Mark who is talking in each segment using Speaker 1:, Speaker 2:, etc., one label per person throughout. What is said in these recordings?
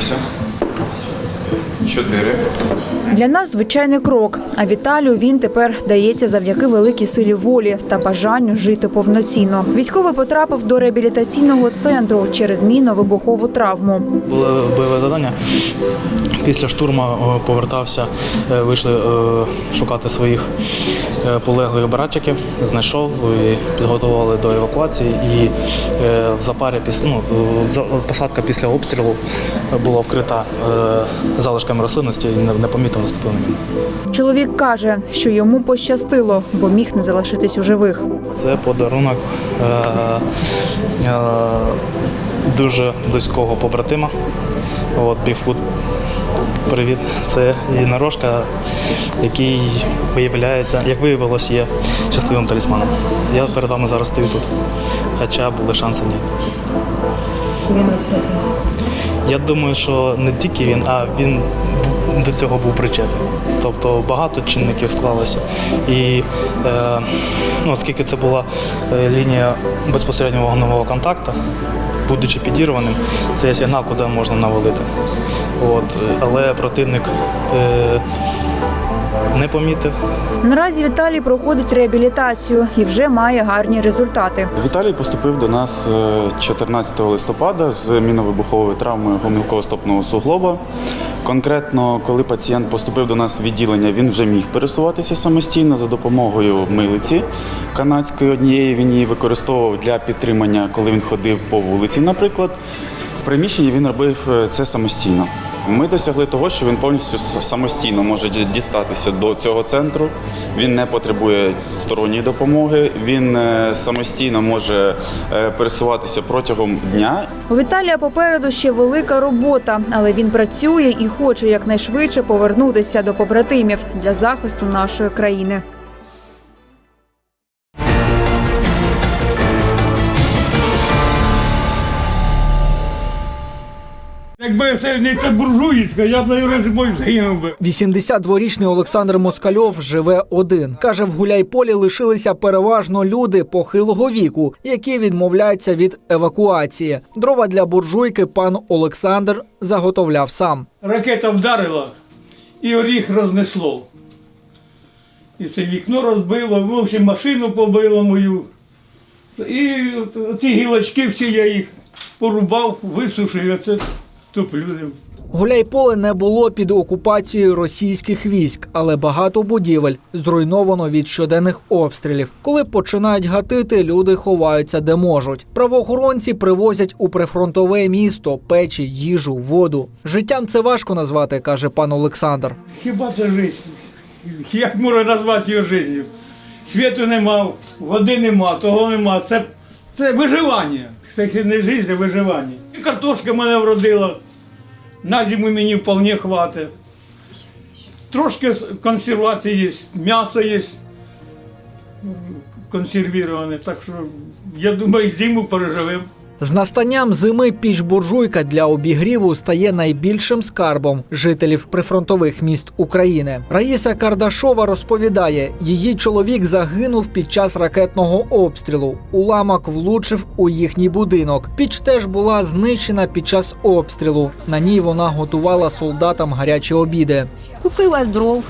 Speaker 1: Чотири.
Speaker 2: Для нас звичайний крок. А Віталію він тепер дається завдяки великій силі волі та бажанню жити повноцінно. Військовий потрапив до реабілітаційного центру через мінно-вибухову травму.
Speaker 3: Було бойове завдання. Після штурму е, повертався, е, вийшли е, шукати своїх полеглих братчиків, знайшов і підготували до евакуації. І в запарі ну, посадка після обстрілу була вкрита залишками рослинності і не помітив наступив.
Speaker 2: Чоловік каже, що йому пощастило, бо міг не залишитись у живих.
Speaker 3: Це подарунок е, е, дуже близького побратима. От, Бігфут, привіт. Це єдинорожка, який виявляється, як виявилось, є щасливим талісманом. Я перед вами зараз стою тут, хоча були шанси ні. Я думаю, що не тільки він, а він до цього був причетний. Тобто багато чинників склалося. І е, ну, оскільки це була е, лінія безпосереднього вогневого контакту, будучи підірваним, це є сигнал, куди можна навалити. От, але противник е, не помітив,
Speaker 2: Наразі Віталій проходить реабілітацію і вже має гарні результати.
Speaker 1: Віталій поступив до нас е, 14 листопада з міновибуховою травмою гомілково-стопного суглоба. Конкретно, коли пацієнт поступив до нас в відділення, він вже міг пересуватися самостійно за допомогою милиці канадської однієї. Він її використовував для підтримання, коли він ходив по вулиці, наприклад. В приміщенні він робив е, це самостійно. Ми досягли того, що він повністю самостійно може дістатися до цього центру. Він не потребує сторонньої допомоги. Він е, самостійно може е, пересуватися протягом дня
Speaker 2: У Віталія попереду ще велика робота, але він працює і хоче якнайшвидше повернутися до побратимів для захисту нашої країни.
Speaker 4: Якби це не це буржуїцька, я б навіть зимою згинув би.
Speaker 5: 82-річний Олександр Москальов живе один. Каже, в Гуляйполі лишилися переважно люди похилого віку, які відмовляються від евакуації. Дрова для буржуйки пан Олександр заготовляв сам.
Speaker 4: Ракета вдарила і оріг рознесло. І це вікно розбило, в общем, машину побило мою. І ті гілочки всі я їх порубав, висушив, оце топлю.
Speaker 5: Гуляйполе не було під окупацією російських військ, але багато будівель зруйновано від щоденних обстрілів. Коли починають гатити, люди ховаються де можуть. Правоохоронці привозять у прифронтове місто печі, їжу, воду. Життям це важко назвати, каже пан Олександр.
Speaker 4: Хіба це життя? Як можна назвати його життю? Світу нема, води нема, того нема. Це, це виживання. Це не життя, а виживання. І картошка мене вродила. На зиму мені вполне хватить. Трошки консервації є, м'ясо є консервіроване. Так що я думаю, зиму переживемо.
Speaker 5: З настанням зими піч буржуйка для обігріву стає найбільшим скарбом жителів прифронтових міст України. Раїса Кардашова розповідає, її чоловік загинув під час ракетного обстрілу. Уламок влучив у їхній будинок. Піч теж була знищена під час обстрілу. На ній вона готувала солдатам гарячі обіди.
Speaker 6: Купила дров,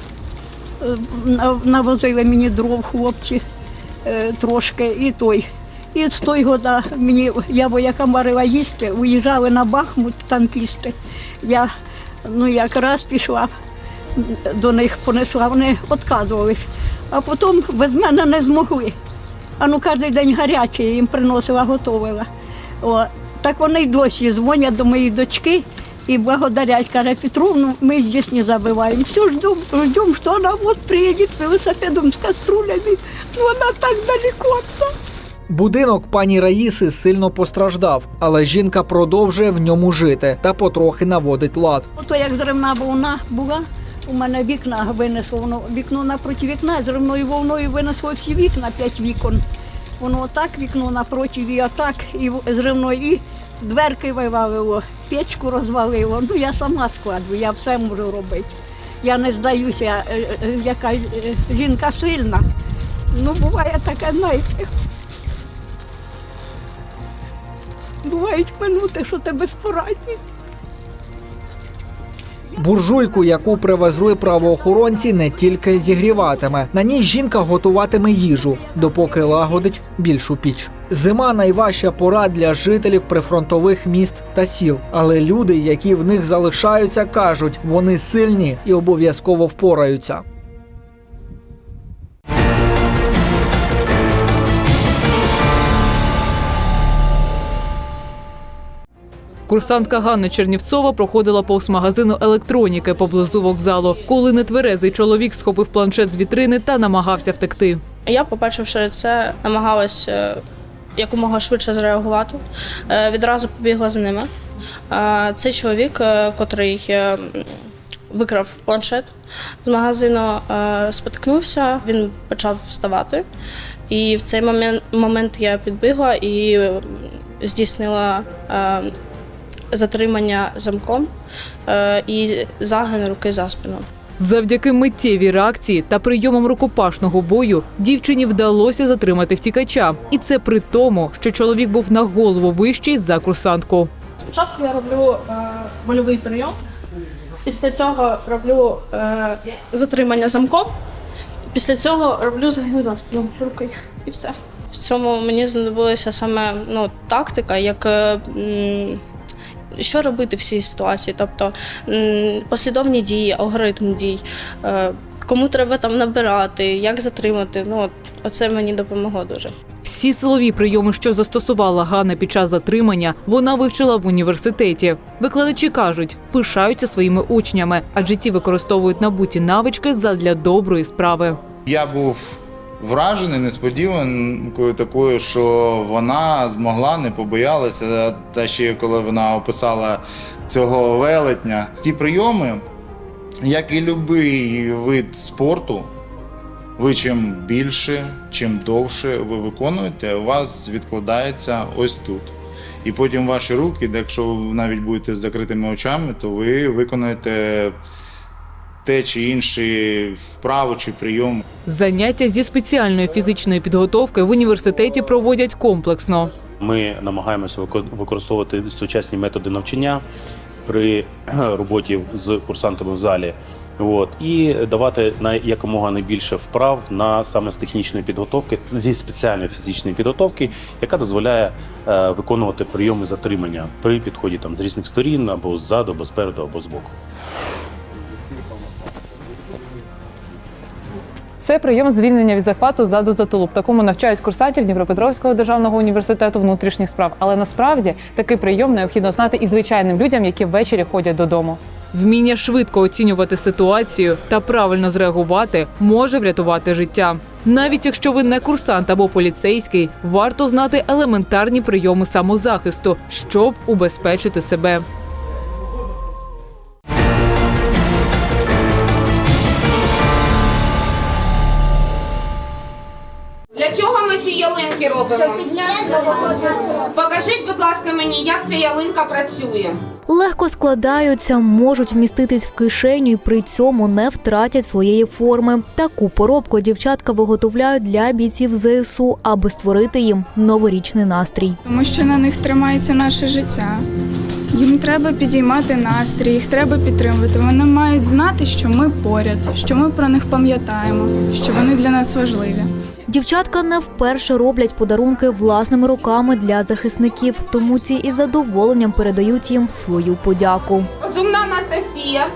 Speaker 6: е, нав- навозили мені дров хлопці е, трошки і той. І з той года мені, я вояка марила їсти, уїжджали на Бахмут танкісти. Я ну, якраз пішла до них, понесла, вони відказувались. А потім без мене не змогли. А ну кожен день гаряче їм приносила, готувала. О, так вони й досі дзвонять до моєї дочки і благодарять. Каже, Петровну, ми здесь не забываем. Все ждем, ждем, что она вот приедет велосипедом с каструлями. Но она так далеко от.
Speaker 5: Будинок пані Раїси сильно постраждав, але жінка продовжує в ньому жити та потрохи наводить лад.
Speaker 6: Ото як зривна волна була, у мене вікна винесло, воно вікно напроти вікна, зривною волною винесло всі вікна, п'ять вікон. Воно отак вікно напроти, і отак, і зривною, і дверки вивалило, печку розвалило. Ну я сама складу, я все можу робити. Я не здаюся, е, е, яка е, жінка сильна. Ну, буває таке, знаєте. Бувають минути, що ти безпорадний.
Speaker 5: Буржуйку, яку привезли правоохоронці, не тільки зігріватиме. На ній жінка готуватиме їжу, допоки лагодить більшу піч. Зима найважча пора для жителів прифронтових міст та сіл. Але люди, які в них залишаються, кажуть, вони сильні і обов'язково впораються.
Speaker 7: Курсантка Ганна Чернівцова проходила повз магазину електроніки поблизу вокзалу, коли нетверезий чоловік схопив планшет з вітрини та намагався втекти.
Speaker 8: Я, побачивши це, намагалась е, якомога швидше зреагувати. Е, Відразу побігла за ними. Е, Цей чоловік, котрий викрав планшет з магазину, споткнувся, він почав вставати. І в цей момент, я підбігла і здійснила затримання замком е, і загин руки за спину.
Speaker 7: Завдяки миттєвій реакції та прийомам рукопашного бою дівчині вдалося затримати втікача, і це при тому, що чоловік був на голову вищий за курсантку.
Speaker 8: Спочатку я роблю е, больовий прийом. Після цього роблю е, затримання замком. Після цього роблю загин за спину руки. І все. В цьому мені знадобилася саме ну, тактика, як е, що робити в цій ситуації. Тобто послідовні дії, алгоритм дій, е, кому треба там набирати, як затримати. Ну, оце мені допомогло дуже.
Speaker 7: Всі силові прийоми, що застосувала Ганна під час затримання, вона вивчила в університеті. Викладачі кажуть, пишаються своїми учнями, адже ті використовують набуті навички задля доброї справи.
Speaker 9: Я був вражений несподіванкою такою, що вона змогла, не побоялася. Та ще коли вона описала цього велетня. Ті прийоми, як і будь-який вид спорту, ви чим більше, чим довше ви виконуєте, у вас відкладається ось тут. І потім ваші руки, якщо ви навіть будете з закритими очами, то ви виконаєте те чи інше вправу чи прийом.
Speaker 7: Заняття зі спеціальної фізичної підготовки в університеті проводять комплексно.
Speaker 10: Ми намагаємося використовувати сучасні методи навчання при роботі з курсантами в залі. От, і давати на якомога найбільше вправ на саме з технічної підготовки зі спеціальної фізичної підготовки, яка дозволяє е, виконувати прийоми затримання при підході там з різних сторін або ззаду, або спереду, або збоку.
Speaker 7: Це прийом звільнення від захвату ззаду за тулуб. Такому навчають курсантів Дніпропетровського державного університету внутрішніх справ. Але насправді такий прийом необхідно знати і звичайним людям, які ввечері ходять додому. Вміння швидко оцінювати ситуацію та правильно зреагувати може врятувати життя. Навіть якщо ви не курсант або поліцейський, варто знати елементарні прийоми самозахисту, щоб убезпечити себе.
Speaker 11: Покажіть, будь ласка, мені, як ця ялинка працює.
Speaker 12: Легко складаються, можуть вміститись в кишеню і при цьому не втратять своєї форми. Таку поробку дівчатка виготовляють для бійців ЗСУ, аби створити їм новорічний настрій.
Speaker 13: тому що на них тримається наше життя. Їм треба підіймати настрій, їх треба підтримувати. Вони мають знати, що ми поряд, що ми про них пам'ятаємо, що вони для нас важливі.
Speaker 12: Дівчатка не вперше роблять подарунки власними руками для захисників, тому ці із задоволенням передають їм свою подяку.
Speaker 11: Розумна Анастасія.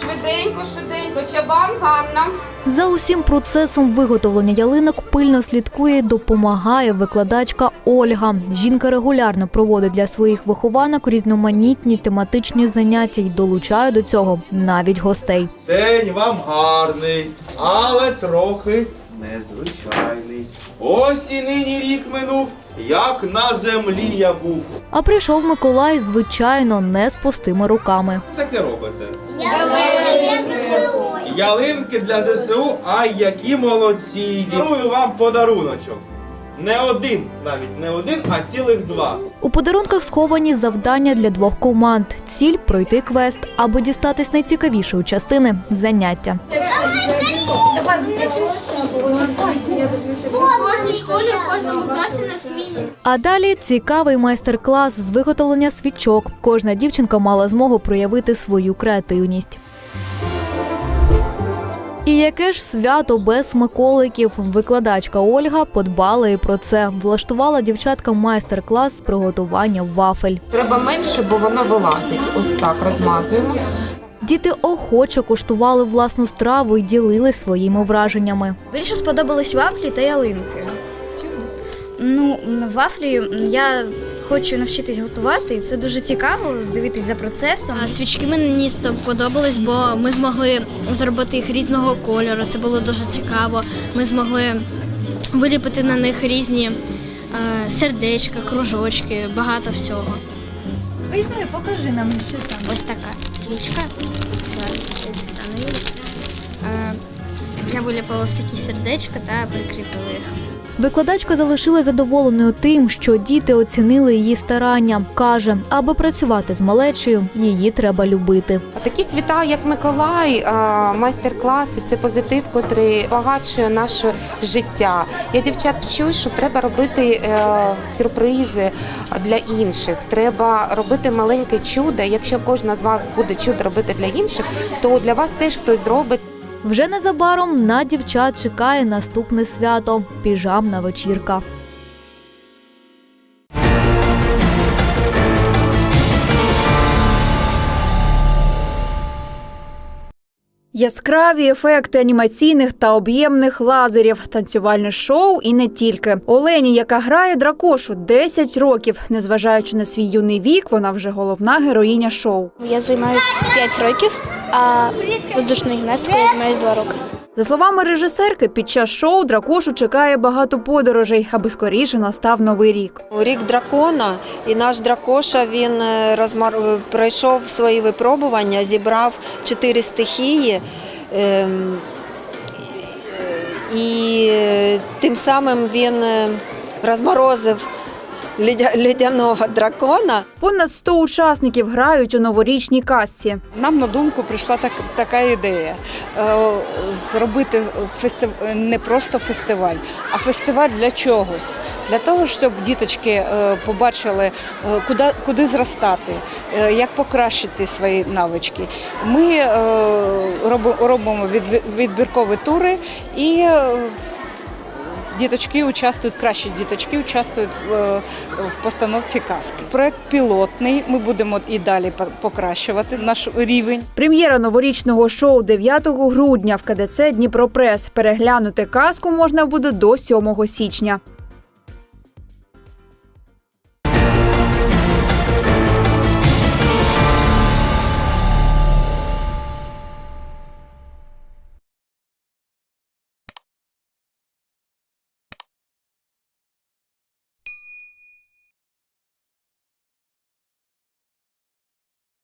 Speaker 11: Швиденько, швиденько, чабан Ганна.
Speaker 12: За усім процесом виготовлення ялинок пильно слідкує і допомагає викладачка Ольга. Жінка регулярно проводить для своїх вихованок різноманітні тематичні заняття і долучає до цього навіть гостей.
Speaker 14: День вам гарний, але трохи незвичайний. Ось і нині рік минув, як на землі я був.
Speaker 12: А прийшов Миколай, звичайно, не з пустими руками.
Speaker 14: Таке робите? Ялинки для ЗСУ, а які молодці! Дарую вам подаруночок. Не один, навіть не один, а цілих два.
Speaker 12: У подарунках сховані завдання для двох команд. Ціль пройти квест або дістатись найцікавішої частини заняття.
Speaker 11: В кожній школі, в кожному класі на зміні.
Speaker 12: А далі цікавий майстер-клас з виготовлення свічок. Кожна дівчинка мала змогу проявити свою креативність. І яке ж свято без смаколиків? Викладачка Ольга подбала і про це. Влаштувала дівчаткам майстер-клас з приготування вафель.
Speaker 15: Треба менше, бо воно вилазить. Ось так розмазуємо.
Speaker 12: Діти охоче куштували власну страву і ділились своїми враженнями.
Speaker 16: Більше сподобались вафлі та ялинки. Ну, вафлі я хочу навчитись готувати, і це дуже цікаво дивитись за процесом.
Speaker 17: Свічки мені сподобались, бо ми змогли зробити їх різного кольору. Це було дуже цікаво. Ми змогли виліпити на них різні е, сердечка, кружочки, багато всього.
Speaker 16: Візьми, покажи нам, що саме.
Speaker 17: Ось така свічка. Зараз я дістану її. Е, я виліпила такі сердечка та прикріпила їх.
Speaker 12: Викладачка залишилась задоволеною тим, що діти оцінили її старання. каже, аби працювати з малечею, її треба любити.
Speaker 15: Такі свята, як Миколай, майстер-класи, це позитив, котрий багатшує наше життя. Я дівчат вчу, що треба робити е, сюрпризи для інших. Треба робити маленьке чудо. Якщо кожна з вас буде чудо робити для інших, то для вас теж хтось зробить.
Speaker 12: Вже незабаром на дівчат чекає наступне свято піжамна вечірка.
Speaker 2: Яскраві ефекти анімаційних та об'ємних лазерів, танцювальне шоу і не тільки. Олені, яка грає дракошу 10 років, незважаючи на свій юний вік, вона вже головна героїня шоу.
Speaker 17: Я займаюся 5 років, а воздушною гімнастикою я займаюся 2 роки.
Speaker 2: За словами режисерки, під час шоу дракошу чекає багато подорожей, аби скоріше настав новий рік.
Speaker 18: Рік дракона, і наш дракоша він е, розмар... пройшов свої випробування, зібрав чотири стихії. ем, І е, тим самим він е, розморозив ледяного дракона.
Speaker 2: Понад 100 учасників грають у новорічній казці.
Speaker 19: Нам на думку прийшла так, така ідея е, зробити фестив... не просто фестиваль, а фестиваль для чогось. Для того, щоб діточки е, побачили, е, куди, куди зростати, як покращити свої навички. Ми робимо відбіркові тури і. Діточки участвують, кращі діточки участвують в, е, в постановці казки. Проект пілотний. Ми будемо і далі покращувати наш рівень.
Speaker 2: Прем'єра новорічного шоу 9 грудня в КДЦ Дніпропрес. Переглянути казку можна буде до 7 січня.